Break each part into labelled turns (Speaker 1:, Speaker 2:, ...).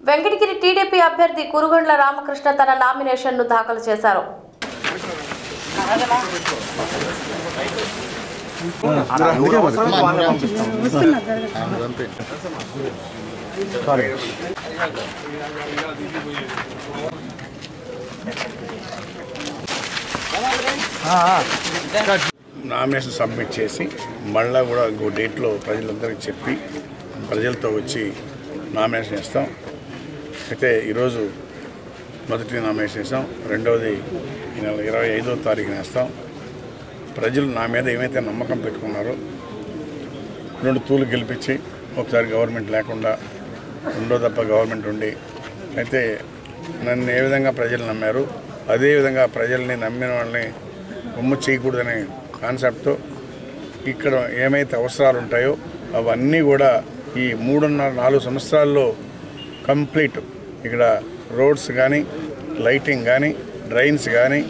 Speaker 1: Venkatagiri TDP అభ్యర్థి కురుగండ్ల రామకృష్ణ తన నామినేషన్ను దాఖలు చేశారు.
Speaker 2: నామినేషన్ సబ్మిట్ చేసి మళ్ళీ కూడా ఇంకో డేట్లో ప్రజలందరికీ చెప్పి ప్రజలతో వచ్చి నామినేషన్ ఇస్తాం అయితే ఈరోజు మొదటి నామినేషన్ ఇస్తాం రెండవది ఈ నెల ఇరవై ఐదో తారీఖున వేస్తాం. ప్రజలు నా మీద ఏమైతే నమ్మకం పెట్టుకున్నారో రెండు తూలు గెలిపించి ఒకసారి గవర్నమెంట్ లేకుండా రెండో తప్ప గవర్నమెంట్ ఉండి అయితే నన్ను ఏ విధంగా ప్రజలు నమ్మారు అదే విధంగా ప్రజల్ని నమ్మిన వాళ్ళని బొమ్మ చేయకూడదనే కాన్సెప్ట్తో ఇక్కడ ఏమైతే అవసరాలు ఉంటాయో అవన్నీ కూడా ఈ మూడున్నర నాలుగు సంవత్సరాల్లో కంప్లీట్. ఇక్కడ రోడ్స్ కానీ లైటింగ్ కానీ డ్రైన్స్ కానీ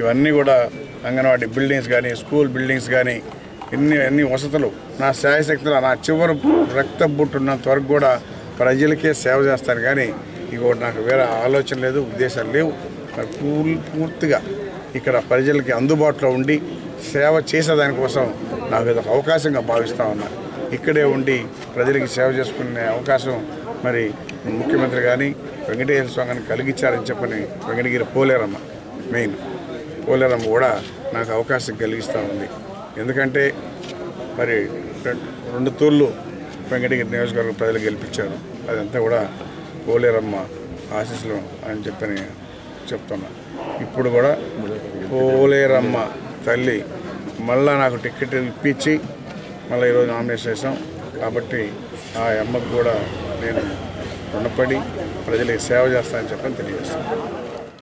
Speaker 2: ఇవన్నీ కూడా అంగన్వాడీ బిల్డింగ్స్ కానీ స్కూల్ బిల్డింగ్స్ కానీ ఎన్ని అన్ని వసతులు నా శాయశక్తులు నా చివరి రక్త బుట్టున్నంత వరకు కూడా ప్రజలకే సేవ చేస్తాను కానీ ఇగో నాకు వేరే ఆలోచన లేదు ఉద్దేశాలు లేవు. మరి పూర్తిగా ఇక్కడ ప్రజలకి అందుబాటులో ఉండి సేవ చేసేదానికోసం నాకు ఇది ఒక అవకాశంగా భావిస్తూ ఉన్నా. ఇక్కడే ఉండి ప్రజలకి సేవ చేసుకునే అవకాశం మరి ముఖ్యమంత్రి కానీ వెంకటేశ్వర స్వామి కలిగించారని చెప్పని వెంకటగిరి పోలేరమ్మ మెయిన్ పోలేరమ్మ కూడా నాకు అవకాశం కలిగిస్తూ ఉంది. ఎందుకంటే మరి రెండు తూర్లు వెంకటగిరి నియోజకవర్గం ప్రజలు గెలిపించారు. అదంతా కూడా పోలేరమ్మ ఆశీస్సులు అని చెప్పని చెప్తున్నా. ఇప్పుడు కూడా పోలేరమ్మ తల్లి మళ్ళా నాకు టికెట్ ఇప్పించి మళ్ళీ ఈరోజు నామినేషన్ చేసాం కాబట్టి ఆ అమ్మకు కూడా నేను రుణపడి ప్రజలకు సేవ చేస్తానని చెప్పని తెలియజేస్తాను